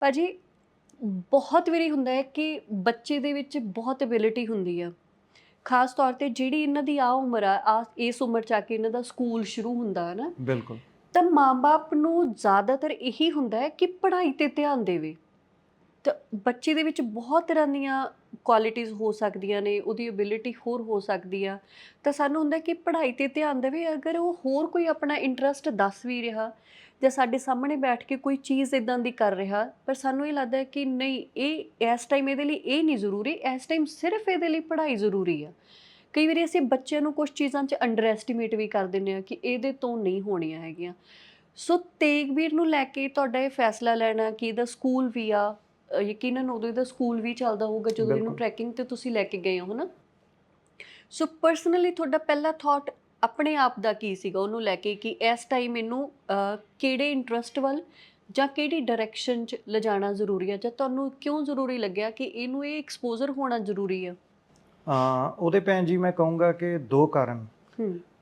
ਭਾਜੀ ਬਹੁਤ ਵਾਰੀ ਹੁੰਦਾ ਹੈ ਕਿ ਬੱਚੇ ਦੇ ਵਿੱਚ ਬਹੁਤ ਐਬਿਲਿਟੀ ਹੁੰਦੀ ਆ। ਖਾਸ ਤੌਰ ਤੇ ਜਿਹੜੀ ਇਹਨਾਂ ਦੀ ਆ ਉਮਰ ਆ ਆ ਇਸ ਉਮਰ ਚ ਆ ਕੇ ਇਹਨਾਂ ਦਾ ਸਕੂਲ ਸ਼ੁਰੂ ਹੁੰਦਾ ਹੈ ਨਾ। ਬਿਲਕੁਲ। ਤਾਂ ਮਾਂ-ਬਾਪ ਨੂੰ ਜ਼ਿਆਦਾਤਰ ਇਹੀ ਹੁੰਦਾ ਹੈ ਕਿ ਪੜ੍ਹਾਈ ਤੇ ਧਿਆਨ ਦੇਵੇ। ਤਾਂ ਬੱਚੇ ਦੇ ਵਿੱਚ ਬਹੁਤ ਤਰ੍ਹਾਂ ਦੀਆਂ ਕੁਆਲਿਟੀਆਂ ਹੋ ਸਕਦੀਆਂ ਨੇ ਉਹਦੀ ਐਬਿਲਿਟੀ ਹੋਰ ਹੋ ਸਕਦੀ ਆ। ਤਾਂ ਸਾਨੂੰ ਹੁੰਦਾ ਕਿ ਪੜ੍ਹਾਈ ਤੇ ਧਿਆਨ ਦੇਵੇ ਅਗਰ ਉਹ ਹੋਰ ਕੋਈ ਆਪਣਾ ਇੰਟਰਸਟ ਦੱਸ ਵੀ ਰਿਹਾ ਜਾਂ ਸਾਡੇ ਸਾਹਮਣੇ ਬੈਠ ਕੇ ਕੋਈ ਚੀਜ਼ ਇਦਾਂ ਦੀ ਕਰ ਰਿਹਾ ਪਰ ਸਾਨੂੰ ਇਹ ਲੱਗਦਾ ਹੈ ਕਿ ਨਹੀਂ ਇਹ ਇਸ ਟਾਈਮ ਇਹਦੇ ਲਈ ਇਹ ਨਹੀਂ ਜ਼ਰੂਰੀ ਇਸ ਟਾਈਮ ਸਿਰਫ ਇਹਦੇ ਲਈ ਪੜ੍ਹਾਈ ਜ਼ਰੂਰੀ ਆ। ਕਈ ਵਾਰੀ ਅਸੀਂ ਬੱਚਿਆਂ ਨੂੰ ਕੁਝ ਚੀਜ਼ਾਂ 'ਚ ਅੰਡਰ ਐਸਟੀਮੇਟ ਵੀ ਕਰ ਦਿੰਦੇ ਆ ਕਿ ਇਹਦੇ ਤੋਂ ਨਹੀਂ ਹੋਣੀਆਂ ਹੈਗੀਆਂ। ਸੋ ਤੇਗਵੀਰ ਨੂੰ ਲੈ ਕੇ ਤੁਹਾਡਾ ਇਹ ਫੈਸਲਾ ਲੈਣਾ ਕਿ ਇਹਦਾ ਸਕੂਲ ਵੀ ਆ ਯਕੀਨਨ ਉਦੋਂ ਇਹਦਾ ਸਕੂਲ ਵੀ ਚੱਲਦਾ ਹੋਊਗਾ ਜਦੋਂ ਇਹਨੂੰ। ਟਰੈਕਿੰਗ ਤੇ ਤੁਸੀਂ ਲੈ ਕੇ ਗਏ ਹੋ ਹਨਾ? ਸੋ ਪਰਸਨਲੀ ਤੁਹਾਡਾ ਪਹਿਲਾ ਥਾਟ ਆਪਣੇ ਆਪ ਦਾ ਕੀ ਸੀਗਾ ਉਹਨੂੰ ਲੈ ਕੇ ਕਿ ਇਸ ਟਾਈਮ ਇਹਨੂੰ ਕਿਹੜੇ ਇੰਟਰਸਟ ਵੱਲ ਜਾਂ ਕਿਹੜੀ ਡਾਇਰੈਕਸ਼ਨ 'ਚ ਲਿਜਾਣਾ ਜ਼ਰੂਰੀ ਹੈ ਜਾਂ ਤੁਹਾਨੂੰ ਕਿਉਂ ਜ਼ਰੂਰੀ ਲੱਗਿਆ ਕਿ ਇਹਨੂੰ ਇਹ ਐਕਸਪੋਜ਼ਰ ਹੋਣਾ ਜ਼ਰੂਰੀ ਹੈ ਆ ਉਹਦੇ ਭੈਣ ਜੀ ਮੈਂ ਕਹੂੰਗਾ ਕਿ ਦੋ ਕਾਰਨ।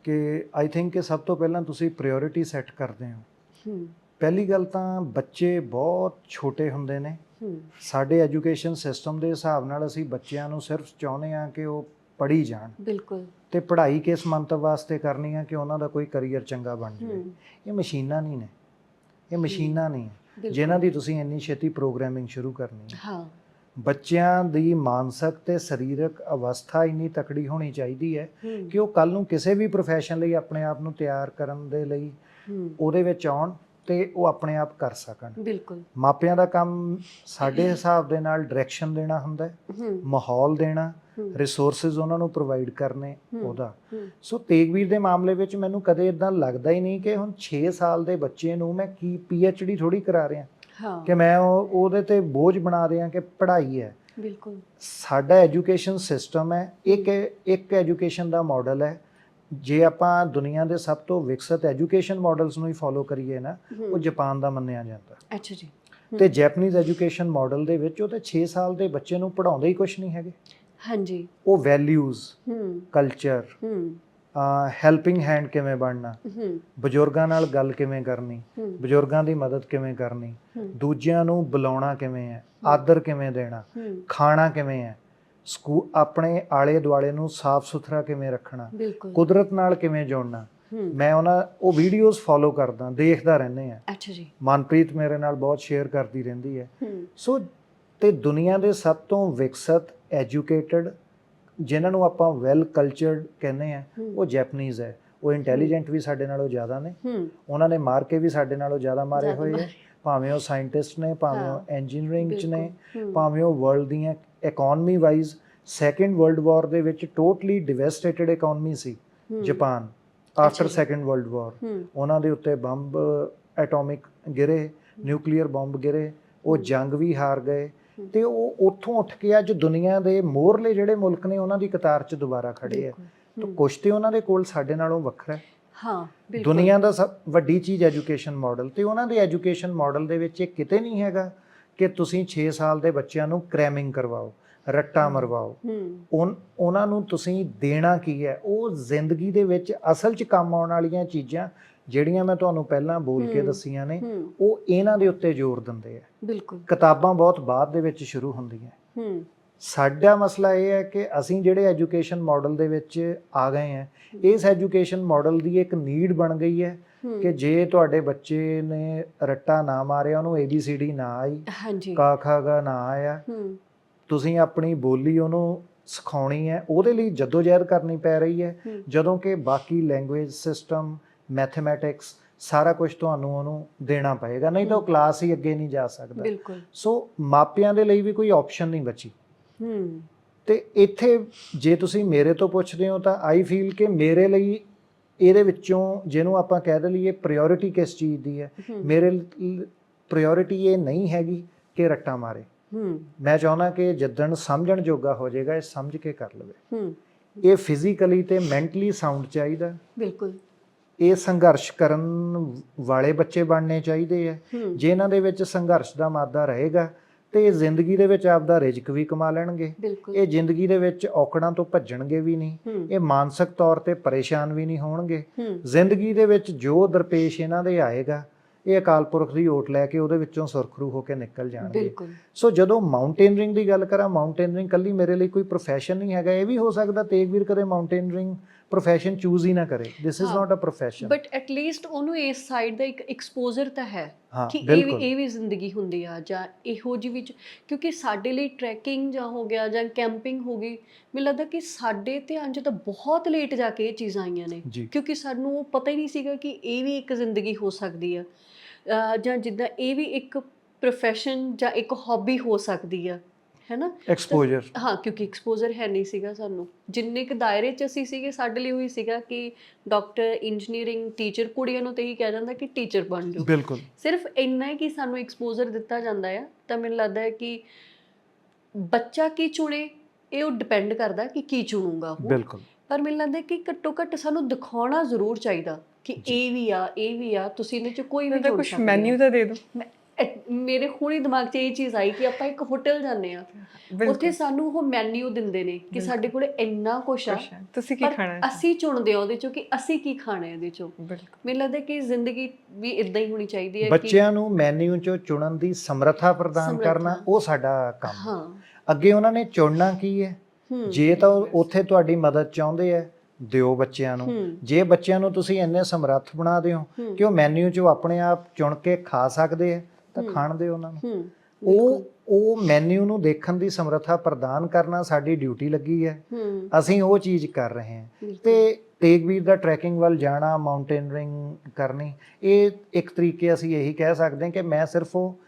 ਕਿ ਆਈ ਥਿੰਕ ਕਿ ਸਭ ਤੋਂ ਪਹਿਲਾਂ ਤੁਸੀਂ ਪ੍ਰਾਇੋਰਟੀ ਸੈੱਟ ਕਰਦੇ ਹੋ। ਪਹਿਲੀ ਗੱਲ ਤਾਂ ਬੱਚੇ ਬਹੁਤ ਛੋਟੇ ਹੁੰਦੇ ਨੇ। ਸਾਡੇ ਐਜੂਕੇਸ਼ਨ ਸਿਸਟਮ ਦੇ ਹਿਸਾਬ ਨਾਲ ਅਸੀਂ ਬੱਚਿਆਂ ਨੂੰ ਸਿਰਫ ਚਾਹੁੰਦੇ ਹਾਂ ਕਿ ਉਹ ਪੜ੍ਹੀ ਜਾਣ। ਬਿਲਕੁਲ। ਤੇ ਪੜ੍ਹਾਈ ਕਿਸ ਮੰਤਵ ਵਾਸਤੇ ਕਰਨੀ ਹੈ ਕਿ ਉਹਨਾਂ ਦਾ ਕੋਈ ਕੈਰੀਅਰ ਚੰਗਾ ਬਣ ਜਾਵੇ? ਇਹ ਮਸ਼ੀਨਾਂ ਨਹੀਂ ਨੇ। ਇਹ ਮਸ਼ੀਨਾਂ ਨਹੀਂ। ਜਿਨ੍ਹਾਂ ਦੀ ਤੁਸੀਂ ਇੰਨੀ ਛੇਤੀ ਪ੍ਰੋਗਰਾਮਿੰਗ ਸ਼ੁਰੂ ਕਰਨੀ ਹੈ ਹਾਂ। ਬੱਚਿਆਂ ਦੀ ਮਾਨਸਿਕ ਤੇ ਸਰੀਰਕ ਅਵਸਥਾ ਇੰਨੀ ਤਕੜੀ ਹੋਣੀ ਚਾਹੀਦੀ ਹੈ ਕਿ ਉਹ ਕੱਲ ਨੂੰ ਕਿਸੇ ਵੀ profession ਲਈ ਆਪਣੇ ਆਪ ਨੂੰ ਤਿਆਰ ਕਰਨ ਦੇ ਲਈ ਉਹਦੇ ਵਿੱਚ ਆਉਣ ਤੇ ਉਹ ਆਪਣੇ ਆਪ ਕਰ ਸਕਣ। ਬਿਲਕੁਲ। ਮਾਪਿਆਂ ਦਾ ਕੰਮ ਸਾਡੇ ਹਿਸਾਬ ਦੇ ਨਾਲ ਡਾਇਰੈਕਸ਼ਨ ਦੇਣਾ ਹੁੰਦਾ ਹੈ। ਮਾਹੌਲ ਦੇਣਾ ਰਿਸੋਰਸਸ ਉਹਨਾਂ ਨੂੰ ਪ੍ਰੋਵਾਈਡ ਕਰਨੇ। ਉਹਦਾ। ਸੋ ਤੇਗਵੀਰ ਦੇ ਮਾਮਲੇ ਵਿੱਚ ਮੈਨੂੰ ਕਦੇ ਇਦਾਂ ਲੱਗਦਾ ਹੀ ਨਹੀਂ ਕਿ ਹੁਣ 6 ਸਾਲ ਦੇ ਬੱਚੇ ਨੂੰ ਮੈਂ ਕੀ ਡੀ ਥੋੜੀ ਕਰਾ ਰਿਹਾ। ਹਾਂ। ਕਿ ਮੈਂ ਉਹ- ਉਹਦੇ ਤੇ ਬੋਝ ਬਣਾ ਰਿਹਾ ਕਿ ਪੜ੍ਹਾਈ ਹੈ। ਬਿਲਕੁਲ। ਸਾਡਾ ਐਜੂਕੇਸ਼ਨ ਸਿਸਟਮ ਹੈ ਇੱਕ ਇੱਕ ਐਜੂਕੇਸ਼ਨ ਦਾ ਮਾਡਲ ਹੈ। ਜੇ ਆਪਾਂ ਦੁਨੀਆ ਦੇ ਸਭ ਤੋਂ ਵਿਕਸਿਤ ਐਜੂਕੇਸ਼ਨ ਮਾਡਲਸ ਨੂੰ ਹੀ ਫੋਲੋ ਕਰੀਏ ਨਾ ਉਹ ਜਾਪਾਨ ਦਾ ਮੰਨਿਆ ਜਾਂਦਾ। ਅੱਛਾ ਜੀ। ਤੇ ਜੈਪਨੀਜ਼ ਐਜੂਕੇਸ਼ਨ ਮਾਡਲ ਦੇ ਵਿੱਚ ਉਹ ਤੇ 6 ਸਾਲ ਦੇ ਬੱਚੇ ਨੂੰ ਪੜਾਉਂਦੇ ਹੀ ਕੁਝ ਨਹੀਂ ਹੈਗੇ। ਹਾਂਜੀ। ਉਹ ਵੈਲਿਊਜ਼ ਹੂੰ। ਕਲਚਰ ਹੂੰ। ਹੈਲਪਿੰਗ ਹੈਂਡ ਕਿਵੇਂ ਬਣਨਾ? ਬਜ਼ੁਰਗਾਂ ਨਾਲ ਗੱਲ ਕਿਵੇਂ ਕਰਨੀ? ਬਜ਼ੁਰਗਾਂ ਦੀ ਮਦਦ ਕਿਵੇਂ ਕਰਨੀ? ਦੂਜਿਆਂ ਨੂੰ ਬੁਲਾਉਣਾ ਕਿਵੇਂ ਹੈ? ਆਦਰ ਕਿਵੇਂ ਦੇਣਾ? ਖਾਣਾ ਕਿਵੇਂ ਹੈ? ਸਕੂ ਆਪਣੇ ਆਲੇ ਦੁਆਲੇ ਨੂੰ ਸਾਫ਼ ਸੁਥਰਾ ਕਿਵੇਂ ਰੱਖਣਾ? ਕੁਦਰਤ ਨਾਲ ਕਿਵੇਂ ਜੁੜਨਾ? ਮੈਂ ਉਹਨਾਂ ਉਹ ਵੀਡੀਓਜ਼ ਫੋਲੋ ਕਰਦਾ ਦੇਖਦਾ ਰਹਿੰਦੇ ਆ ਅੱਛਾ ਜੀ। ਮਨਪ੍ਰੀਤ ਮੇਰੇ ਨਾਲ ਬਹੁਤ ਸ਼ੇਅਰ ਕਰਦੀ ਰਹਿੰਦੀ ਹੂੰ। ਸੋ ਤੇ ਦੁਨੀਆ ਦੇ ਸਭ ਤੋਂ ਵਿਕਸਿਤ ਐਜੂਕੇਟਿਡ ਜਿਨ੍ਹਾਂ ਨੂੰ ਆਪਾਂ ਵੈਲ ਕਲਚਰਡ ਕਹਿੰਦੇ ਆ ਉਹ ਜੈਪਨੀਜ਼ ਹੈ। ਉਹ ਇੰਟੈਲੀਜੈਂਟ ਵੀ ਸਾਡੇ ਨਾਲੋਂ ਜ਼ਿਆਦਾ ਨੇ। ਉਹਨਾਂ ਨੇ ਮਾਰ ਕੇ ਵੀ ਸਾਡੇ ਨਾਲੋਂ ਜ਼ਿਆਦਾ ਮਾਰੇ ਹੋਏ ਆ। ਭਾਵੇਂ ਉਹ ਸਾਇੰਟਿਸਟ ਨੇ ਭਾਵੇਂ ਉਹ ਇੰਜੀਨੀਅਰਿੰਗ ਚ ਨੇ ਭਾਵੇਂ ਉਹ ਵਰਲਡ ਦੀਆਂ economy wise second world war ਦੇ ਵਿੱਚ ਟੋਟਲੀ ਡਿਵੈਸਟੇਟਡ ਇਕਨੋਮੀ ਸੀ Japan after. Second world war ਉਹਨਾਂ ਦੇ ਉੱਤੇ ਬੰਬ ਐਟੋਮਿਕ ਗਿਰੇ ਨਿਊਕਲੀਅਰ ਬੰਬ ਗਿਰੇ ਉਹ। ਜੰਗ ਵੀ ਹਾਰ ਗਏ। ਤੇ ਉਹ ਉੱਥੋਂ ਉੱਠ ਕੇ ਅੱਜ ਦੁਨੀਆ ਦੇ ਮੋਹਰਲੇ ਜਿਹੜੇ ਮੁਲਕ ਨੇ ਉਹਨਾਂ ਦੀ ਕਤਾਰ 'ਚ ਦੁਬਾਰਾ ਖੜੇ ਆ। ਤਾਂ ਕੁਛ ਤੇ ਉਹਨਾਂ ਦੇ ਕੋਲ ਸਾਡੇ ਨਾਲੋਂ ਵੱਖਰਾ ਹੈ। ਹਾਂ ਬਿਲਕੁਲ। ਦੁਨੀਆ ਦਾ ਸਭ ਵੱਡੀ ਚੀਜ਼ ਐਜੂਕੇਸ਼ਨ ਮਾਡਲ ਤੇ ਉਹਨਾਂ ਦੇ ਐਜੂਕੇਸ਼ਨ ਮਾਡਲ ਦੇ ਵਿੱਚ ਇਹ ਕਿਤੇ ਨਹੀਂ ਹੈਗਾ ਕਿ ਤੁਸੀਂ 6 ਸਾਲ ਦੇ ਬੱਚਿਆਂ ਨੂੰ ਕ੍ਰੈਮਿੰਗ ਕਰਵਾਓ ਰੱਟਾ। ਮਰਵਾਓ। ਉਹਨਾਂ ਨੂੰ ਤੁਸੀਂ ਦੇਣਾ ਕੀ ਹੈ? ਉਹ ਜ਼ਿੰਦਗੀ ਦੇ ਵਿੱਚ ਅਸਲ 'ਚ ਕੰਮ ਆਉਣ ਵਾਲੀਆਂ ਚੀਜ਼ਾਂ ਜਿਹੜੀਆਂ ਮੈਂ ਤੁਹਾਨੂੰ ਪਹਿਲਾਂ ਬੋਲ ਕੇ। ਦੱਸੀਆਂ ਨੇ ਉਹ ਇਹਨਾਂ ਦੇ ਉੱਤੇ ਜ਼ੋਰ ਦਿੰਦੇ ਆ। ਬਿਲਕੁਲ। ਕਿਤਾਬਾਂ ਬਹੁਤ ਬਾਅਦ ਦੇ ਵਿੱਚ ਸ਼ੁਰੂ ਹੁੰਦੀਆਂ। ਹੂੰ। ਸਾਡਾ ਮਸਲਾ ਇਹ ਹੈ ਕਿ ਅਸੀਂ ਜਿਹੜੇ ਐਜੂਕੇਸ਼ਨ ਮਾਡਲ ਦੇ ਵਿੱਚ ਆ ਗਏ ਹਾਂ। ਇਸ ਐਜੂਕੇਸ਼ਨ ਮਾਡਲ ਦੀ ਇੱਕ ਨੀਡ ਬਣ ਗਈ ਹੈ ਕਿ ਜੇ ਤੁਹਾਡੇ ਬੱਚੇ ਨੇ ਰੱਟਾ ਨਾ ਮਾਰਿਆ ਉਹਨੂੰ ABCD ਨਾ ਆਈ ਹਾਂਜੀ। ਕਾ ਖਾ ਗਾ ਨਾ ਆਇਆ ਤੁਸੀਂ ਆਪਣੀ ਬੋਲੀ ਉਹਨੂੰ ਸਿਖਾਉਣੀ ਹੈ ਉਹਦੇ ਲਈ ਜਦੋਜਹਿਦ ਕਰਨੀ ਪੈ ਰਹੀ ਹੂੰ, ਜਦੋਂ ਕਿ ਬਾਕੀ ਲੈਂਗੁਏਜ ਸਿਸਟਮ ਮੈਥਮੈਟਿਕਸ ਸਾਰਾ ਕੁਝ ਤੁਹਾਨੂੰ ਉਹਨੂੰ ਦੇਣਾ ਪਏਗਾ ਨਹੀਂ ਤਾਂ ਉਹ। ਕਲਾਸ ਹੀ ਅੱਗੇ ਨਹੀਂ ਜਾ ਸਕਦਾ। ਬਿਲਕੁਲ। ਸੋ ਮਾਪਿਆਂ ਦੇ ਲਈ ਵੀ ਕੋਈ ਆਪਸ਼ਨ ਨਹੀਂ ਬਚੀ। ਹੂੰ। ਤੇ ਇੱਥੇ ਜੇ ਤੁਸੀਂ ਮੇਰੇ ਤੋਂ ਪੁੱਛਦੇ ਹੋ ਤਾਂ ਆਈ ਫੀਲ ਕਿ ਮੇਰੇ ਲਈ ਇਹਦੇ ਵਿੱਚੋਂ ਜਿਹਨੂੰ ਆਪਾਂ ਕਹਿ ਦੇ ਲਈਏ ਪ੍ਰਾਇੋਰਟੀ ਕਿਸ ਚੀਜ਼ ਦੀ ਹੈ? ਮੇਰੇ ਪ੍ਰਾਇੋਰਟੀ ਇਹ ਨਹੀਂ ਹੈਗੀ ਕਿ ਰੱਟਾ ਮਾਰੇ। ਹੂੰ। ਮੈਂ ਚਾਹੁੰਦਾ ਕਿ ਜਿੱਦਣ ਸਮਝਣ ਜੋਗਾ ਹੋ ਜਾਏਗਾ ਇਹ ਸਮਝ ਕੇ ਕਰ ਲਵੇ। ਹੂੰ। ਇਹ ਫਿਜ਼ੀਕਲੀ ਤੇ ਮੈਂਟਲੀ ਸਾਊਂਡ ਚਾਹੀਦਾ। ਬਿਲਕੁਲ। ਇਹ ਸੰਘਰਸ਼ ਕਰਨ ਵਾਲੇ ਬੱਚੇ ਬਣਨੇ ਚਾਹੀਦੇ ਆ। ਜੇ ਇਹਨਾਂ ਦੇ ਵਿੱਚ ਸੰਘਰਸ਼ ਦਾ ਮਾਦਾ ਰਹੇਗਾ ਤੇ ਇਹ ਜ਼ਿੰਦਗੀ ਦੇ ਵਿੱਚ ਆਪਦਾ ਰਿਜ਼ਕ ਵੀ ਕਮਾ ਲੈਣਗੇ। ਇਹ ਜ਼ਿੰਦਗੀ ਦੇ ਵਿੱਚ ਔਕੜਾਂ ਤੋਂ ਭੱਜਣਗੇ ਵੀ ਨਹੀਂ। ਇਹ ਮਾਨਸਿਕ ਤੌਰ ਤੇ ਪਰੇਸ਼ਾਨ ਵੀ ਨਹੀਂ ਹੋਣਗੇ। ਜ਼ਿੰਦਗੀ ਦੇ ਵਿੱਚ ਜੋ ਦਰਪੇਸ਼ ਇਹਨਾਂ ਦੇ ਆਏਗਾ ਇਹ ਅਕਾਲ ਪੁਰਖ ਦੀ ਓਟ ਲੈ ਕੇ ਉਹਦੇ ਵਿੱਚੋਂ ਸੁਰਖਰੂ ਹੋ ਕੇ ਨਿਕਲ ਜਾਣਗੇ। ਸੋ ਜਦੋਂ ਮਾਊਂਟੇਨਰਿੰਗ ਦੀ ਗੱਲ ਕਰਾਂ ਮਾਊਂਟੇਨਰਿੰਗ ਕੱਲੀ ਮੇਰੇ ਲਈ ਕੋਈ ਪ੍ਰੋਫੈਸ਼ਨ ਨਹੀਂ ਹੈਗਾ ਇਹ ਵੀ ਹੋ ਸਕਦਾ ਤੇਗਵੀਰ ਕਦੇ ਮਾਊਂਟੇਨਰਿੰਗ ਪ੍ਰੋਫੈਸ਼ਨ ਚੂਜ਼ ਹੀ ਨਾ ਕਰੇ ਦਿਸ ਇਜ਼ ਹਾਂ। Not a profession but at least ਉਹਨੂੰ ਇਸ ਸਾਈਡ ਦਾ ਇੱਕ ਐਕਸਪੋਜ਼ਰ ਤਾਂ ਹੈ ਹਾਂ ਕਿ ਇਹ ਵੀ ਬਿਲਕੁਲ ਇਹ ਵੀ ਜ਼ਿੰਦਗੀ ਹੁੰਦੀ ਆ ਜਾਂ ਇਹੋ ਜਿਹੀ ਵਿੱਚ ਕਿਉਂਕਿ ਸਾਡੇ ਲਈ ਟਰੈਕਿੰਗ ਜਾਂ ਹੋ ਗਿਆ ਜਾਂ ਕੈਂਪਿੰਗ ਹੋ ਗਈ ਮੈਨੂੰ ਲੱਗਦਾ ਕਿ ਸਾਡੇ ਧਿਆਨ 'ਚ ਤਾਂ ਬਹੁਤ ਲੇਟ ਜਾ ਕੇ ਇਹ ਚੀਜ਼ਾਂ ਆਈਆਂ ਨੇ ਜੀ ਕਿਉਂਕਿ ਸਾਨੂੰ ਉਹ ਪਤਾ ਹੀ ਨਹੀਂ ਸੀਗਾ ਕਿ ਇਹ ਵੀ ਇੱਕ ਜ਼ਿੰਦਗੀ ਹੋ ਸਕਦੀ ਆ ਅਹ ਜਾਂ ਜਿੱਦਾਂ ਇਹ ਵੀ ਇੱਕ ਪ੍ਰੋਫੈਸ਼ਨ ਜਾਂ ਇੱਕ ਹੌਬੀ ਹੋ ਸਕਦੀ ਆ ਹੈਨਾ? ਐਕਸਪੋਜ਼ਰ ਹਾਂ ਕਿਉਂਕਿ ਐਕਸਪੋਜ਼ਰ ਹੈ ਨਹੀਂ ਸੀਗਾ ਸਾਨੂੰ। ਜਿੰਨੇ ਕੁ ਦਾਇਰੇ 'ਚ ਅਸੀਂ ਸੀਗੇ ਸਾਡੇ ਲਈ ਉਹੀ ਸੀਗਾ ਕਿ ਡਾਕਟਰ ਇੰਜੀਨੀਅਰਿੰਗ ਟੀਚਰ ਕੁੜੀਆਂ ਨੂੰ ਤੇ ਹੀ ਕਿਹਾ ਜਾਂਦਾ ਕਿ ਟੀਚਰ ਬਣ ਜਾਓ। ਬਿਲਕੁਲ। ਸਿਰਫ ਇੰਨਾ ਹੀ ਕਿ ਸਾਨੂੰ ਐਕਸਪੋਜ਼ਰ ਦਿੱਤਾ ਜਾਂਦਾ ਆ ਤਾਂ ਮੈਨੂੰ ਲੱਗਦਾ ਹੈ ਕਿ ਬੱਚਾ ਕੀ ਚੁਣੇ ਇਹ ਉਹ ਡਿਪੈਂਡ ਕਰਦਾ ਕਿ ਕੀ ਚੁਣੂਗਾ ਉਹ। ਬਿਲਕੁਲ। ਪਰ ਮੈਨੂੰ ਲੱਗਦਾ ਕਿ ਘੱਟੋ ਘੱਟ ਸਾਨੂੰ ਦਿਖਾਉਣਾ ਜ਼ਰੂਰ ਚਾਹੀਦਾ ਕਿ। ਇਹ ਵੀ ਆ ਇਹ ਵੀ ਆ ਤੁਸੀਂ ਇਹਦੇ ਚ ਕੋਈ ਵੀ ਕੁਝ ਮੈਨੂ। ਤਾਂ ਦੇ ਦਿਓ। ਇਹ- ਮੇਰੇ ਹੁਣੇ ਦਿਮਾਗ 'ਚ ਇਹ ਚੀਜ਼ ਆਈ ਕਿ ਆਪਾਂ ਇੱਕ ਹੋਟਲ ਜਾਂਦੇ ਆ ਉੱਥੇ ਸਾਨੂੰ ਉਹ ਮੈਨੂ ਦਿੰਦੇ ਨੇ ਕਿ। ਸਾਡੇ ਕੋਲੇ ਇੰਨਾ ਕੁਛ ਆ। ਤੁਸੀਂ ਕੀ ਪਰ ਖਾਣਾ ਹੈ ਅਸੀਂ ਚੁਣਦੇ ਆ ਉਹਦੇ ਚੋਂ ਕਿ ਅਸੀਂ ਕੀ ਖਾਣਾ ਹੈ ਇਹਦੇ ਚੋਂ। ਬਿਲਕੁਲ। ਮੈਨੂੰ ਲੱਗਦਾ ਕਿ ਜ਼ਿੰਦਗੀ ਵੀ ਇਦਾਂ ਹੀ ਹੋਣੀ ਚਾਹੀਦੀ ਹੈ ਕਿ ਬੱਚਿਆਂ ਨੂੰ ਮੈਨੂ ਚੋਂ ਚੁਣਨ ਦੀ ਸਮਰੱਥਾ ਪ੍ਰਦਾਨ ਸਮਰੱਥਾ। ਕਰਨਾ ਉਹ ਸਾਡਾ ਕੰਮ ਹੈ। ਹਾਂ। ਅੱਗੇ ਉਹਨਾਂ ਨੇ ਚੁਣਨਾ ਕੀ ਹੈ? ਹੂੰ। ਜੇ ਤਾਂ ਉਹ ਉੱਥੇ ਤੁਹਾਡੀ ਮਦਦ ਚਾਹੁੰਦੇ ਆ ਦਿਓ ਬੱਚਿਆਂ ਨੂੰ। ਹੂੰ। ਜੇ ਬੱਚਿਆਂ ਨੂੰ ਤੁਸੀਂ ਇੰਨੇ ਸਮਰੱਥ ਬਣਾ ਦਿਓ ਹੂੰ। ਕਿ ਉਹ ਮੈਨੂ ਚੋਂ ਆਪਣੇ ਆਪ ਚੁਣ ਕੇ ਖਾ ਸਕਦੇ ਆ ਤਾਂ। ਖਾਣ ਦਿਓ ਉਹਨਾਂ ਨੂੰ। ਉਹ ਉਹ ਮੈਨੂ ਨੂੰ ਦੇਖਣ ਦੀ ਸਮਰੱਥਾ ਪ੍ਰਦਾਨ ਕਰਨਾ ਸਾਡੀ ਡਿਊਟੀ ਲੱਗੀ ਹੈ। ਅਸੀਂ ਉਹ ਚੀਜ਼ ਕਰ ਰਹੇ ਹਾਂ। ਤੇ ਤੇਗਵੀਰ ਦਾ ਟਰੈਕਿੰਗ ਵੱਲ ਜਾਣਾ ਮਾਊਂਟੇਨਰਿੰਗ ਕਰਨੀ ਇਹ ਇੱਕ ਤਰੀਕੇ ਅਸੀਂ ਇਹੀ ਕਹਿ ਸਕਦੇ ਹਾਂ ਕਿ ਮੈਂ ਸਿਰਫ ਉਹ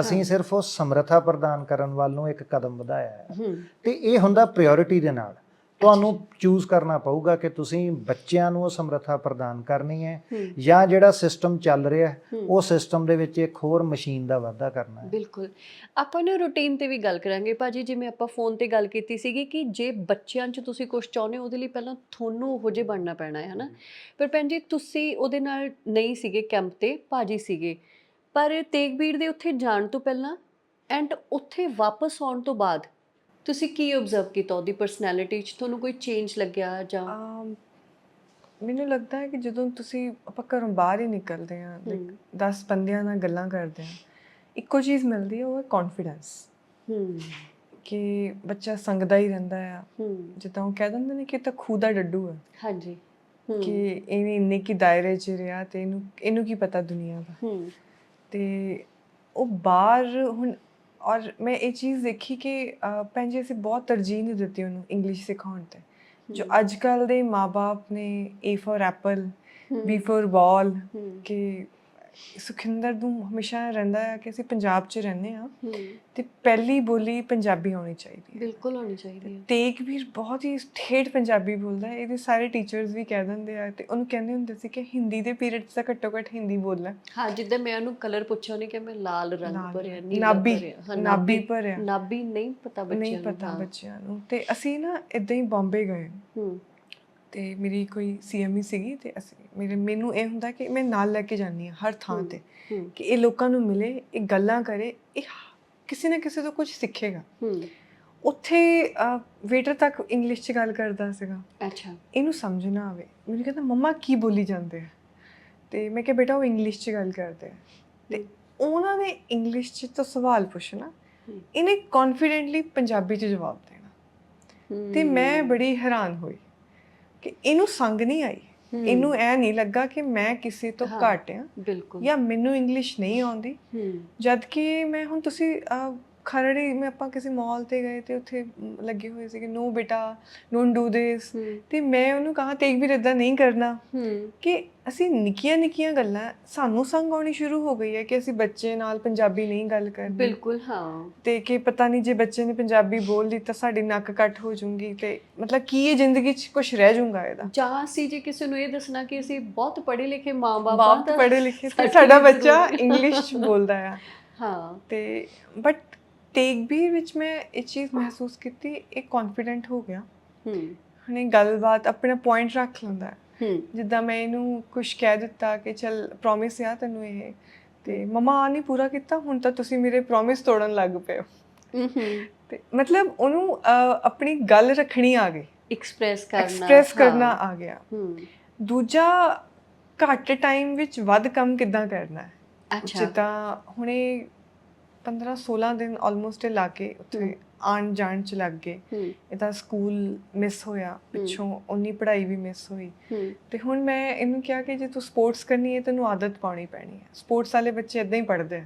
ਅਸੀਂ। ਸਿਰਫ ਉਹ ਸਮਰੱਥਾ ਪ੍ਰਦਾਨ ਕਰਨ ਵੱਲ ਨੂੰ ਇੱਕ ਕਦਮ ਵਧਾਇਆ ਹੂੰ। ਤੇ ਇਹ ਹੁੰਦਾ ਪ੍ਰਾਇੋਰਟੀ ਦੇ ਨਾਲ। ਤੁਹਾਨੂੰ ਚੂਜ਼ ਕਰਨਾ ਪਊਗਾ ਕਿ ਤੁਸੀਂ ਬੱਚਿਆਂ ਨੂੰ ਉਹ ਸਮਰੱਥਾ ਪ੍ਰਦਾਨ ਕਰਨੀ ਹੈ ਜਾਂ ਜਿਹੜਾ ਸਿਸਟਮ ਚੱਲ ਰਿਹਾ। ਉਹ ਸਿਸਟਮ ਦੇ ਵਿੱਚ ਇੱਕ ਹੋਰ ਮਸ਼ੀਨ ਦਾ ਵਾਧਾ ਕਰਨਾ ਹੈ। ਬਿਲਕੁਲ। ਆਪਾਂ ਨੇ ਰੂਟੀਨ ਤੇ ਵੀ ਗੱਲ ਕਰਾਂਗੇ। ਭਾਜੀ ਜਿਵੇਂ ਆਪਾਂ ਫੋਨ ਤੇ ਗੱਲ ਕੀਤੀ ਸੀਗੀ ਕਿ ਜੇ ਬੱਚਿਆਂ 'ਚ ਤੁਸੀਂ ਕੁਝ ਚਾਹੁੰਦੇ ਹੋ ਉਹਦੇ ਲਈ ਪਹਿਲਾਂ ਤੁਹਾਨੂੰ ਉਹੋ ਜਿਹੇ ਬਣਨਾ ਪੈਣਾ ਹੈ ਹਨਾ? ਪਰ ਭੈਣ ਜੀ ਤੁਸੀਂ ਉਹਦੇ ਨਾਲ ਨਹੀਂ ਸੀਗੇ ਕੈਂਪ ਤੇ ਭਾਜੀ ਸੀਗੇ। ਪਰ ਤੇਗਬੀਰ ਦੇ ਉੱਥੇ ਜਾਣ ਤੋਂ ਪਹਿਲਾਂ ਐਂਡ ਉੱਥੇ ਵਾਪਸ ਆਉਣ ਤੋਂ ਬਾਅਦ ਤੁਸੀਂ ਕੀ ਆਬਜ਼ਰਵ ਕੀਤਾ ਉਹਦੀ ਪਰਸਨੈਲਿਟੀ 'ਚ ਤੁਹਾਨੂੰ ਕੋਈ ਚੇਂਜ ਲੱਗਿਆ ਜਾਂ? ਅਮ, ਮੈਨੂੰ ਲੱਗਦਾ ਹੈ ਕਿ ਜਦੋਂ ਤੁਸੀਂ ਆਪਾਂ ਘਰੋਂ ਬਾਹਰ ਹੀ ਨਿਕਲਦੇ ਆ ਹੂੰ। 10 ਬੰਦਿਆਂ ਨਾਲ ਗੱਲਾਂ ਕਰਦੇ ਆ ਇੱਕੋ ਚੀਜ਼ ਮਿਲਦੀ ਹੈ ਉਹ ਹੈ ਕੌਨਫੀਡੈਂਸ ਹੂੰ। ਕਿ ਬੱਚਾ ਸੰਗਦਾ ਹੀ ਰਹਿੰਦਾ ਆ। ਜਿੱਦਾਂ ਉਹ ਕਹਿ ਦਿੰਦੇ ਨੇ ਕਿ ਤਾਂ ਖੂਹ ਦਾ ਡੱਡੂ ਹੈ ਹਾਂਜੀ। ਕਿ ਇਹਨੇ ਇੰਨੇ ਕੀ ਦਾਇਰੇ 'ਚ ਰਿਹਾ ਤੇ ਇਹਨੂੰ ਇਹਨੂੰ ਕੀ ਪਤਾ ਦੁਨੀਆ ਦਾ। ਹੂੰ। ਤੇ ਉਹ ਬਾਹਰ ਹੁਣ ਔਰ ਮੈਂ ਇਹ ਚੀਜ਼ ਦੇਖੀ ਕਿ ਭੈਣ ਜੀ ਅਸੀਂ ਬਹੁਤ ਤਰਜੀਹ ਨਹੀਂ ਦਿੱਤੀ ਉਹਨੂੰ ਇੰਗਲਿਸ਼ ਸਿਖਾਉਣ ਤੇ ਜੋ ਅੱਜ ਕੱਲ ਦੇ ਮਾਪੇ ਨੇ A for apple B for ball ਕਿ ਸੁਖਿੰਦਰ ਨੂੰ ਹਮੇਸ਼ਾ ਰਹਿੰਦਾ ਹੈ ਕਿ ਅਸੀਂ ਪੰਜਾਬ 'ਚ ਰਹਿੰਦੇ ਆ ਤੇ ਪਹਿਲੀ ਬੋਲੀ ਪੰਜਾਬੀ ਆਉਣੀ ਚਾਹੀਦੀ ਹੈ। ਬਿਲਕੁਲ ਹੋਣੀ ਚਾਹੀਦੀ ਹੈ। ਤੇਗ ਵੀਰ ਬਹੁਤ ਹੀ ਠੇਠ ਪੰਜਾਬੀ ਬੋਲਦਾ ਹੈ ਇਹਦੇ ਸਾਰੇ ਟੀਚਰਸ ਵੀ ਕਹਿ ਦਿੰਦੇ ਆ ਤੇ ਉਹਨੂੰ ਕਹਿੰਦੇ ਹੁੰਦੇ ਸੀ ਕਿ ਹਿੰਦੀ ਦੇ ਪੀਰੀਅਡਸ ਦਾ ਘੱਟੋ ਘੱਟ ਹਿੰਦੀ ਬੋਲਣਾ ਹਾਂ ਜਿੱਦਾਂ ਮੈਂ ਉਹਨੂੰ ਕਲਰ ਪੁੱਛਿਆ ਉਹਨੇ ਕਿ ਮੈਂ ਲਾਲ ਰੰਗ ਭਰਿਆ। ਨੀਲਾ ਭਰਿਆ। ਨਾਭੀ ਭਰਿਆ। ਨਾਭੀ ਨਹੀਂ ਪਤਾ ਬੱਚਿਆਂ ਨਹੀਂ ਨੂੰ ਪਤਾ ਹਾਂ। ਬੱਚਿਆਂ ਨੂੰ। ਤੇ ਅਸੀਂ ਨਾ ਇਦਾਂ ਹੀ ਬੰਬੇ ਗਏ। ਹੂੰ। ਤੇ ਮੇਰੀ ਕੋਈ ਸੀਐਮਈ ਸੀਗੀ ਤੇ ਅਸੀਂ ਮੇਰੇ ਮੈਨੂੰ ਇਹ ਹੁੰਦਾ ਕਿ ਮੈਂ ਨਾਲ ਲੈ ਕੇ ਜਾਂਦੀ ਹਾਂ ਹਰ ਥਾਂ। ਤੇ ਕਿ ਇਹ ਲੋਕਾਂ ਨੂੰ ਮਿਲੇ ਇਹ ਗੱਲਾਂ ਕਰੇ ਇਹ ਕਿਸੇ ਨਾ ਕਿਸੇ ਤੋਂ ਕੁਝ ਸਿੱਖੇਗਾ। ਉੱਥੇ ਵੇਟਰ ਤੱਕ ਇੰਗਲਿਸ਼ 'ਚ ਗੱਲ ਕਰਦਾ ਸੀਗਾ। ਅੱਛਾ। ਇਹਨੂੰ ਸਮਝ ਨਾ ਆਵੇ। ਮੈਨੂੰ ਕਹਿੰਦਾ ਮੰਮਾ ਕੀ ਬੋਲੀ ਜਾਂਦੇ ਆ? ਤੇ ਮੈਂ ਕਿਹਾ ਬੇਟਾ ਉਹ ਇੰਗਲਿਸ਼ 'ਚ ਗੱਲ ਕਰਦੇ ਆ। ਤੇ ਉਹਨਾਂ ਨੇ ਇੰਗਲਿਸ਼ 'ਚ ਤਾਂ ਸਵਾਲ ਪੁੱਛਣਾ। ਇਹਨੇ ਕੌਨਫੀਡੈਂਟਲੀ ਪੰਜਾਬੀ 'ਚ ਜਵਾਬ ਦੇਣਾ। ਤੇ ਮੈਂ। ਬੜੀ ਹੈਰਾਨ ਹੋਈ। ਕਿ ਇਹਨੂੰ ਸੰਗ ਨਹੀਂ ਆਈ। ਇਹਨੂੰ ਐ ਨਹੀਂ ਲੱਗਾ ਕਿ ਮੈਂ ਕਿਸੇ ਤੋਂ। ਘੱਟ ਆ ਬਿਲਕੁਲ ਜਾਂ ਮੈਨੂੰ ਇੰਗਲਿਸ਼ ਨਹੀਂ ਆਉਂਦੀ ਜਦ ਕਿ ਮੈਂ ਹੁਣ ਤੁਸੀਂ ਖਰੜੇ ਮੈਂ ਆਪਾਂ ਕਿਸੇ ਮਾਲ ਤੇ ਗਏ ਤੇ ਉੱਥੇ ਲੱਗੇ ਹੋਏ ਸੀ ਕਿ ਨੋ ਬੇਟਾ ਡੋਨਟ ਡੂ ਹੂੰ। ਤੇ ਮੈਂ ਉਹਨੂੰ ਕਹਾ ਤੇਗ ਵੀ ਇਦਾਂ ਨਹੀਂ ਕਰਨਾ। ਕਿ ਅਸੀਂ ਨਿੱਕੀਆਂ ਨਿੱਕੀਆਂ ਗੱਲਾਂ ਸਾਨੂੰ ਸੰਗ ਆਉਣੀ ਸ਼ੁਰੂ ਹੋ ਗਈ ਹੈ ਕਿ ਅਸੀਂ ਬੱਚੇ ਨਾਲ ਪੰਜਾਬੀ ਨਹੀਂ ਗੱਲ ਕਰਦੇ ਬਿਲਕੁਲ ਹਾਂ। ਤੇ ਕਿ ਪਤਾ ਨਹੀਂ ਜੇ ਬੱਚੇ ਨੇ ਪੰਜਾਬੀ ਬੋਲ ਲਈ ਤਾਂ ਸਾਡੀ ਨੱਕ ਕੱਟ ਹੋ ਜਾਊਗੀ ਤੇ ਮਤਲਬ ਕੀ ਇਹ ਜ਼ਿੰਦਗੀ 'ਚ ਕੁਝ ਰਹਿ ਜਾਊਗਾ ਇਹਦਾ? ਜਾਂ ਅਸੀਂ ਜੇ ਕਿਸੇ ਨੂੰ ਇਹ ਦੱਸਣਾ ਕਿ ਅਸੀਂ ਬਹੁਤ ਪੜ੍ਹੇ ਲਿਖੇ ਮਾਂ-ਬਾਪ ਬਹੁਤ ਪੜ੍ਹੇ ਲਿਖੇ ਸਾਡੇ ਬੱਚਾ। ਇੰਗਲਿਸ਼ ਬੋਲਦਾ ਆ। ਹਾਂ। ਤੇ ਬਟ ਤੇਗਬੀਰ ਵਿੱਚ ਮੈਂ ਇਹ ਚੀਜ਼ ਮਹਿਸੂਸ ਕੀਤੀ ਇਹ ਕੌਨਫੀਡੈਂਟ ਹੋ ਗਿਆ। ਹੂੰ। ਹੁਣ ਗੱਲਬਾਤ ਆਪਣਾ ਪੁਆਇੰਟ ਰੱਖ ਲੈਂਦਾ। ਜਿੱਦਾਂ ਮੈਂ ਇਹਨੂੰ ਕੁਝ ਕਹਿ ਦਿੱਤਾ ਕਿ ਚਲ ਪ੍ਰੋਮਿਸ ਆ ਤੈਨੂੰ ਇਹ। ਤੇ ਮਮਾ ਆ ਨਹੀਂ ਪੂਰਾ ਕੀਤਾ ਹੁਣ ਤਾਂ ਤੁਸੀਂ ਮੇਰੇ ਪ੍ਰੋਮਿਸ ਤੋੜਨ ਲੱਗ ਪਏ ਹੋ। ਤੇ ਮਤਲਬ ਉਹਨੂੰ ਆਪਣੀ ਗੱਲ ਰੱਖਣੀ ਆ ਗਈ। ਐਕਸਪ੍ਰੈਸ ਕਰਨਾ ਐਕਸਪ੍ਰੈਸ ਕਰਨਾ। ਆ ਗਿਆ। ਹੂੰ। ਦੂਜਾ ਘੱਟ ਟਾਈਮ ਵਿੱਚ ਵੱਧ ਕੰਮ ਕਿੱਦਾਂ ਕਰਨਾ? ਹੈ ਅੱਛਾ। ਜਿੱਦਾਂ ਹੁਣੇ 15 16 ਦਿਨ ਆਲਮੋਸਟ ਲਾ ਕੇ ਉੱਥੇ। ਆਣ ਜਾਣ ਚ ਲੱਗ ਗਏ। ਇਹਦਾ ਸਕੂਲ ਮਿਸ ਹੋਇਆ ਪਿੱਛੋਂ ਉਨੀ ਪੜ੍ਹਾਈ ਵੀ ਮਿਸ ਹੋਈ। ਤੇ ਹੁਣ ਮੈਂ ਇਹਨੂੰ ਕਿਹਾ ਕਿ ਜੇ ਤੂੰ ਸਪੋਰਟਸ ਕਰਨੀ ਹੈ ਤੈਨੂੰ ਆਦਤ ਪਾਉਣੀ ਪੈਣੀ ਹੈ। ਸਪੋਰਟਸ ਵਾਲੇ ਬੱਚੇ ਇਦਾਂ ਹੀ ਪੜ੍ਹਦੇ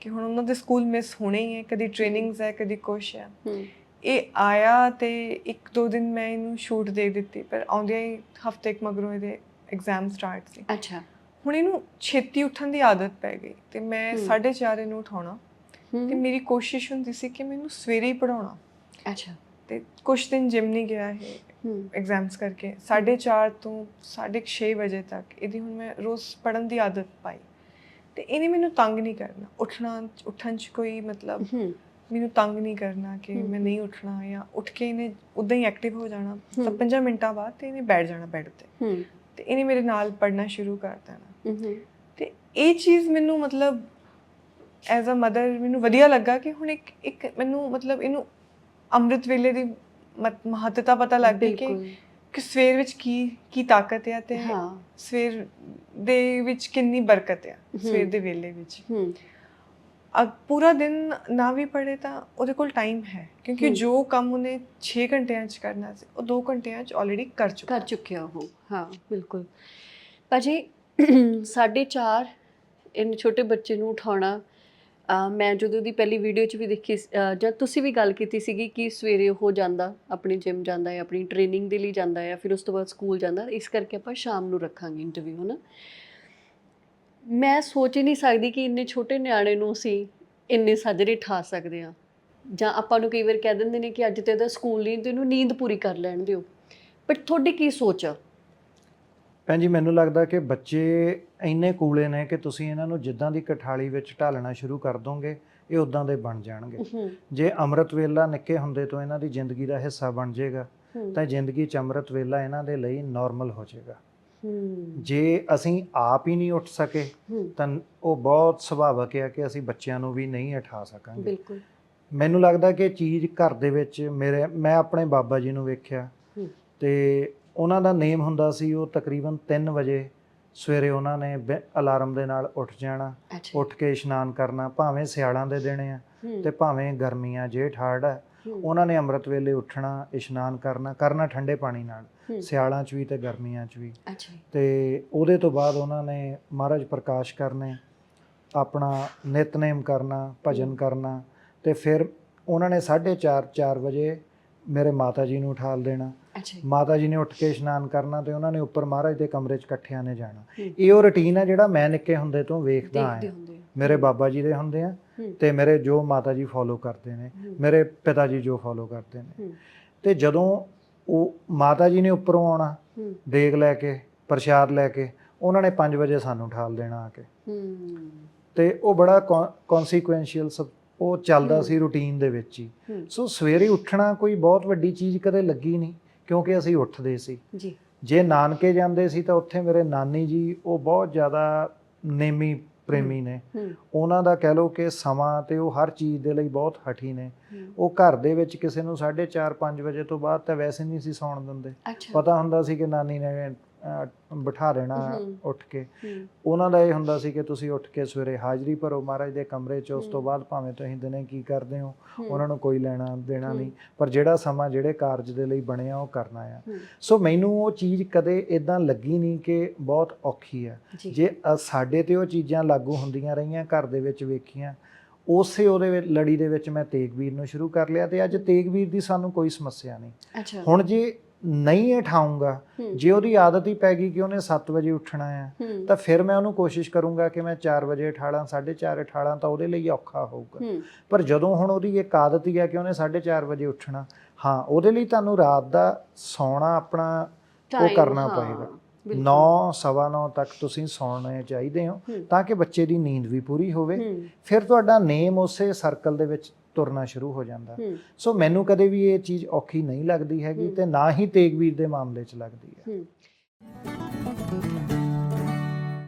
ਕਿ ਹੁਣ ਉਹਨਾਂ ਦੇ ਸਕੂਲ ਮਿਸ ਹੋਣੇ ਹੀ ਹੈ ਕਦੀ ਟ੍ਰੇਨਿੰਗਸ ਹੈ ਕਦੀ ਕੁਛ ਹੈ। ਇਹ ਆਇਆ ਤੇ ਇੱਕ ਦੋ ਦਿਨ ਮੈਂ ਇਹਨੂੰ ਛੂਟ ਦੇ ਦਿੱਤੀ ਪਰ ਆਉਂਦਿਆਂ ਹੀ ਹਫ਼ਤੇ ਇੱਕ ਮਗਰੋਂ ਇਹਦੇ ਐਗਜ਼ਾਮ ਸਟਾਰਟ ਸੀ। ਅੱਛਾ। ਹੁਣ ਇਹਨੂੰ ਛੇਤੀ ਉੱਠਣ ਦੀ ਆਦਤ ਪੈ ਗਈ। ਤੇ ਮੈਂ ਹਮ। 4:30 ਇਹਨੂੰ ਉਠਾਉਣਾ। ਤੇ ਮੇਰੀ ਕੋਸ਼ਿਸ਼ ਹੁੰਦੀ ਸੀ ਕਿ ਮੈਨੂੰ ਸਵੇਰੇ ਹੀ ਪੜਾਉਣਾ ਅੱਛਾ। ਤੇ ਕੁਝ ਦਿਨ ਜਿਮ ਨਹੀਂ ਗਿਆ ਇਹ ਹੂੰ। ਐਗਜ਼ਾਮਸ ਕਰਕੇ। 4:30 ਤੋਂ 6:30 ਵਜੇ ਤੱਕ ਇਹਦੀ ਹੁਣ ਮੈਂ ਰੋਜ਼ ਪੜਨ ਦੀ ਆਦਤ ਪਾਈ। ਤੇ ਇਹਨੇ ਮੈਨੂੰ ਤੰਗ ਨਹੀਂ ਕਰਨਾ। ਉੱਠਣਾ ਉੱਠਣ 'ਚ ਕੋਈ ਮਤਲਬ ਮੈਨੂੰ ਤੰਗ ਨਹੀਂ ਕਰਨਾ ਕਿ। ਮੈਂ ਨਹੀਂ ਉੱਠਣਾ ਜਾਂ ਉੱਠ ਕੇ ਇਹਨੇ ਉਦਾਂ ਹੀ ਐਕਟਿਵ ਹੋ ਜਾਣਾ। ਤਾਂ ਹਮ। 5 ਮਿੰਟਾਂ ਬਾਅਦ ਤੇ ਇਹਨੇ ਬੈਠ ਜਾਣਾ ਬੈੱਡ ਤੇ। ਤੇ ਇਹਨੇ ਮੇਰੇ ਨਾਲ ਪੜਨਾ ਸ਼ੁਰੂ ਕਰ ਦੇਣਾ। ਤੇ ਇਹ ਚੀਜ਼ ਮੈਨੂੰ ਮਤਲਬ ਐਜ਼ ਅ ਮਦਰ ਮੈਨੂੰ ਵਧੀਆ ਲੱਗਾ ਕਿ ਹੁਣ ਇੱਕ ਇੱਕ ਮੈਨੂੰ ਮਤਲਬ ਇਹਨੂੰ ਅੰਮ੍ਰਿਤ ਵੇਲੇ ਦੀ ਮਹੱਤਤਾ ਪਤਾ ਲੱਗ ਗਈ ਕਿ ਕਿ ਸਵੇਰ ਵਿੱਚ ਕੀ ਕੀ ਤਾਕਤ ਹੈ ਤੇ ਹਾਂ। ਸਵੇਰ ਦੇ ਵਿੱਚ ਕਿੰਨੀ ਬਰਕਤ ਹੈ। ਸਵੇਰ। ਦੇ ਵੇਲੇ ਵਿੱਚ। ਹੂੰ। ਅਗ ਪੂਰਾ ਦਿਨ ਨਾ ਵੀ ਪੜੇ ਤਾਂ ਉਹਦੇ ਕੋਲ ਟਾਈਮ ਹੈ ਕਿਉਂਕਿ। ਜੋ ਕੰਮ ਉਹਨੇ 6 ਘੰਟਿਆਂ 'ਚ ਕਰਨਾ ਸੀ ਉਹ 2 ਘੰਟਿਆਂ 'ਚ ਆਲਰੇਡੀ ਕਰ ਚੁੱਕਾ। ਕਰ ਚੁੱਕਿਆ ਉਹ। ਹਾਂ ਬਿਲਕੁਲ। ਭਾਜੀ ਸਾਢੇ ਚਾਰ ਇਹਨੂੰ ਛੋਟੇ ਬੱਚੇ ਨੂੰ ਉਠਾਉਣਾ ਮੈਂ ਜਦੋਂ ਦੀ ਪਹਿਲੀ ਵੀਡੀਓ 'ਚ ਵੀ ਦੇਖੀ ਸੀ, ਅਹ ਜਦ ਤੁਸੀਂ ਵੀ ਗੱਲ ਕੀਤੀ ਸੀਗੀ ਕਿ ਸਵੇਰੇ ਉਹ ਜਾਂਦਾ ਆਪਣੀ ਜਿਮ ਜਾਂਦਾ ਹੈ ਆਪਣੀ ਟ੍ਰੇਨਿੰਗ ਦੇ ਲਈ ਜਾਂਦਾ ਹੈ ਫਿਰ ਉਸ ਤੋਂ ਬਾਅਦ ਸਕੂਲ ਜਾਂਦਾ ਇਸ ਕਰਕੇ ਆਪਾਂ ਸ਼ਾਮ ਨੂੰ ਰੱਖਾਂਗੇ ਇੰਟਰਵਿਊ ਹਨਾ? ਮੈਂ ਸੋਚ ਹੀ ਨਹੀਂ ਸਕਦੀ ਕਿ ਇੰਨੇ ਛੋਟੇ ਨਿਆਣੇ ਨੂੰ ਅਸੀਂ ਇੰਨੇ ਸਾਜਰੇ ਠਾ ਸਕਦੇ ਹਾਂ। ਜਾਂ ਆਪਾਂ ਨੂੰ ਕਈ ਵਾਰ ਕਹਿ ਦਿੰਦੇ ਨੇ ਕਿ ਅੱਜ ਤੇ ਇਹਦਾ ਸਕੂਲ ਨਹੀਂ ਤੇ ਇਹਨੂੰ ਨੀਂਦ ਪੂਰੀ ਕਰ ਲੈਣ ਦਿਓ। ਬਟ ਤੁਹਾਡੀ ਕੀ ਸੋਚ ਆ? ਭੈਣ ਜੀ ਮੈਨੂੰ ਲੱਗਦਾ ਕਿ ਬੱਚੇ ਇੰਨੇ ਕੂਲੇ ਨੇ ਕਿ ਤੁਸੀਂ ਇਹਨਾਂ ਨੂੰ ਜਿੱਦਾਂ ਦੀ ਕਠਾਲੀ ਵਿੱਚ ਢਾਲਣਾ ਸ਼ੁਰੂ ਕਰ ਦੋਗੇ ਇਹ ਉਦਾਂ ਦੇ ਬਣ ਜਾਣਗੇ। ਜੇ ਅੰਮ੍ਰਿਤ ਵੇਲਾ ਨਿੱਕੇ ਹੁੰਦੇ ਤੋਂ ਇਹਨਾਂ ਦੀ ਜ਼ਿੰਦਗੀ ਦਾ ਹਿੱਸਾ ਬਣ ਜਾਏਗਾ ਤਾਂ ਜ਼ਿੰਦਗੀ 'ਚ ਅੰਮ੍ਰਿਤ ਵੇਲਾ ਇਹਨਾਂ ਦੇ ਲਈ ਨਾਰਮਲ ਹੋ ਜਾਏਗਾ। ਜੇ ਅਸੀਂ ਆਪ ਹੀ ਨਹੀਂ ਉੱਠ ਸਕੇ ਤਾਂ ਉਹ ਬਹੁਤ ਸੁਭਾਵਕ ਹੈ ਕਿ ਅਸੀਂ ਬੱਚਿਆਂ ਨੂੰ ਵੀ ਨਹੀਂ ਉਠਾ ਸਕਾਂਗੇ। ਬਿਲਕੁਲ। ਮੈਨੂੰ ਲੱਗਦਾ ਕਿ ਚੀਜ਼ ਘਰ ਦੇ ਵਿੱਚ ਮੇਰੇ ਮੈਂ ਆਪਣੇ ਬਾਬਾ ਜੀ ਨੂੰ ਵੇਖਿਆ। ਤੇ ਉਹਨਾਂ ਦਾ ਨੇਮ ਹੁੰਦਾ ਸੀ ਉਹ ਤਕਰੀਬਨ 3 ਵਜੇ ਸਵੇਰੇ ਉਹਨਾਂ ਨੇ ਅਲਾਰਮ ਦੇ ਨਾਲ ਉੱਠ ਜਾਣਾ ਉੱਠ ਕੇ ਇਸ਼ਨਾਨ ਕਰਨਾ ਭਾਵੇਂ ਸਿਆਲਾਂ ਦੇ ਦਿਨ ਆ ਤੇ ਭਾਵੇਂ ਗਰਮੀਆਂ ਜੇਠ ਹਾੜ ਆ ਉਹਨਾਂ ਨੇ ਅੰਮ੍ਰਿਤ ਵੇਲੇ ਉੱਠਣਾ ਇਸ਼ਨਾਨ ਕਰਨਾ ਕਰਨਾ ਠੰਡੇ ਪਾਣੀ ਨਾਲ ਸਿਆਲਾਂ 'ਚ ਵੀ ਤੇ ਗਰਮੀਆਂ 'ਚ ਵੀ। ਤੇ ਉਹਦੇ ਤੋਂ ਬਾਅਦ ਉਹਨਾਂ ਨੇ ਮਹਾਰਾਜ ਪ੍ਰਕਾਸ਼ ਕਰਨੇ ਆਪਣਾ ਨਿਤਨੇਮ ਕਰਨਾ ਭਜਨ। ਕਰਨਾ ਤੇ ਫਿਰ ਉਹਨਾਂ ਨੇ 4:30 4 ਵਜੇ ਮੇਰੇ ਮਾਤਾ ਜੀ ਨੂੰ ਉਠਾਲ ਦੇਣਾ। ਅੱਛਾ ਮਾਤਾ ਜੀ ਨੇ ਉੱਠ ਕੇ ਇਸ਼ਨਾਨ ਕਰਨਾ ਤੇ ਉਹਨਾਂ ਨੇ ਉੱਪਰ ਮਹਾਰਾਜ ਦੇ ਕਮਰੇ 'ਚ ਇਕੱਠਿਆਂ ਨੇ ਜਾਣਾ। ਇਹ ਉਹ ਰੁਟੀਨ ਹੈ ਜਿਹੜਾ ਮੈਂ ਨਿੱਕੇ ਹੁੰਦੇ ਤੋਂ ਵੇਖਦਾ ਆਇਆ। ਆ। ਮੇਰੇ ਬਾਬਾ ਜੀ ਦੇ ਹੁੰਦੇ ਆ ਤੇ ਮੇਰੇ ਜੋ ਮਾਤਾ ਜੀ ਫੋਲੋ ਕਰਦੇ ਨੇ ਮੇਰੇ ਪਿਤਾ ਜੀ ਜੋ ਫੋਲੋ ਕਰਦੇ ਨੇ। ਤੇ ਜਦੋਂ ਉਹ ਮਾਤਾ ਜੀ ਨੇ ਉੱਪਰੋਂ ਆਉਣਾ ਦੇਗ ਲੈ ਕੇ ਪ੍ਰਸ਼ਾਦ ਲੈ ਕੇ ਉਹਨਾਂ ਨੇ 5 ਵਜੇ ਸਾਨੂੰ ਉਠਾਲ ਦੇਣਾ ਆ ਕੇ। ਤੇ ਉਹ ਬੜਾ ਕਨਸੀਕੁਐਂਸ਼ੀਅਲ ਸਭ ਉਹ ਚੱਲਦਾ। ਸੀ ਰੂਟੀਨ ਦੇ ਵਿੱਚ ਹੂੰ, ਸੋ ਸਵੇਰੇ ਉੱਠਣਾ ਕੋਈ ਬਹੁਤ ਵੱਡੀ ਚੀਜ਼ ਕਦੇ ਲੱਗੀ ਨਹੀਂ। ਕਿਉਂਕਿ ਅਸੀਂ ਉੱਠਦੇ ਸੀ। ਜੀ। ਜੇ ਨਾਨਕੇ ਜਾਂਦੇ ਸੀ ਤਾਂ ਉੱਥੇ ਮੇਰੇ ਨਾਨੀ ਜੀ ਉਹ ਬਹੁਤ ਜ਼ਿਆਦਾ ਨੇਮੀ ਪ੍ਰੇਮੀ ਨੇ। ਉਹਨਾਂ ਦਾ ਕਹਿ ਲਓ ਕਿ ਸਮਾਂ ਤੇ ਉਹ ਹਰ ਚੀਜ਼ ਦੇ ਲਈ ਬਹੁਤ ਹਠੀ ਨੇ। ਉਹ ਘਰ ਦੇ ਵਿੱਚ ਕਿਸੇ ਨੂੰ 4:30 5 ਵਜੇ ਤੋਂ ਬਾਅਦ ਤਾਂ ਵੈਸੇ ਨਹੀਂ ਸੀ ਸੌਣ ਦਿੰਦੇ। ਪਤਾ ਹੁੰਦਾ ਸੀ ਕਿ ਨਾਨੀ ਨੇ ਬਿਠਾ ਦੇਣਾ। ਉੱਠ ਕੇ। ਉਹਨਾਂ ਦਾ ਇਹ ਹੁੰਦਾ ਸੀ ਕਿ ਤੁਸੀਂ ਉੱਠ ਕੇ ਸਵੇਰੇ ਹਾਜ਼ਰੀ ਭਰੋ ਮਹਾਰਾਜ ਦੇ ਕਮਰੇ 'ਚ ਉਸ ਤੋਂ। ਬਾਅਦ ਭਾਵੇਂ ਤੁਸੀਂ ਦਿਨੇ ਕੀ ਕਰਦੇ ਹੋ ਉਹਨਾਂ ਨੂੰ ਕੋਈ ਲੈਣਾ ਦੇਣਾ। ਨਹੀਂ। ਪਰ ਜਿਹੜਾ ਸਮਾਂ ਜਿਹੜੇ ਕਾਰਜ ਦੇ ਲਈ ਬਣਿਆ ਉਹ ਕਰਨਾ ਆ। ਸੋ ਮੈਨੂੰ ਉਹ ਚੀਜ਼ ਕਦੇ ਇਦਾਂ ਲੱਗੀ ਨਹੀਂ ਕਿ ਬਹੁਤ ਔਖੀ ਆ। ਜੀ। ਸਾਡੇ ਤੇ ਉਹ ਚੀਜ਼ਾਂ ਲਾਗੂ ਹੁੰਦੀਆਂ ਰਹੀਆਂ ਘਰ ਦੇ ਵਿੱਚ ਵੇਖੀਆਂ ਉਸੇ ਉਹਦੇ ਵਿੱਚ ਲੜੀ ਦੇ ਵਿੱਚ ਮੈਂ ਤੇਗਵੀਰ ਨੂੰ ਸ਼ੁਰੂ ਕਰ ਲਿਆ ਤੇ ਅੱਜ ਤੇਗਵੀਰ ਦੀ ਸਾਨੂੰ ਕੋਈ ਸਮੱਸਿਆ ਨਹੀਂ। ਹੁਣ ਜੇ ਨਹੀਂ ਉਠਾਉਂਗਾ ਜੇ ਉਹਦੀ ਆਦਤ ਹੀ ਪੈ ਗਈ ਕਿ ਉਹਨੇ 7 ਵਜੇ ਉੱਠਣਾ ਆ ਹੂੰ, ਤਾਂ ਫਿਰ ਮੈਂ ਉਹਨੂੰ ਕੋਸ਼ਿਸ਼ ਕਰੂੰਗਾ ਕਿ ਮੈਂ 4 ਵਜੇ ਉਠਾਲਾਂ 4:30 ਉਠਾਲਾਂ ਤਾਂ ਉਹਦੇ ਲਈ ਔਖਾ ਹੋਊਗਾ। ਪਰ ਜਦੋਂ ਹੁਣ ਉਹਦੀ ਇੱਕ ਆਦਤ ਹੀ ਹੈ ਕਿ ਉਹਨੇ 4:30 ਵਜੇ ਉੱਠਣਾ ਹਾਂ ਉਹਦੇ ਲਈ ਤੁਹਾਨੂੰ ਰਾਤ ਦਾ ਸੌਣਾ ਆਪਣਾ ਉਹ ਕਰਨਾ ਪਏਗਾ। ਬਿਲਕੁਲ। 9 ਸਵਾ 9 ਤੱਕ ਤੁਸੀਂ ਸੌਣੇ ਚਾਹੀਦੇ ਹੋ ਤਾਂ ਕਿ ਬੱਚੇ ਦੀ ਨੀਂਦ ਵੀ ਪੂਰੀ ਹੋਵੇ। ਫਿਰ ਤੁਹਾਡਾ ਨੇਮ ਉਸੇ ਸਰਕਲ ਦੇ ਵਿੱਚ ਤੁਰਨਾ ਸ਼ੁਰੂ ਹੋ ਜਾਂਦਾ ਸੋ ਮੈਨੂੰ ਕਦੇ ਵੀ ਇਹ ਚੀਜ਼ ਔਖੀ ਨਹੀਂ ਲੱਗਦੀ ਹੈਗੀ। ਤੇ ਨਾ ਹੀ ਤੇਗਵੀਰ ਦੇ ਮਾਮਲੇ 'ਚ ਲੱਗਦੀ ਹੂੰ।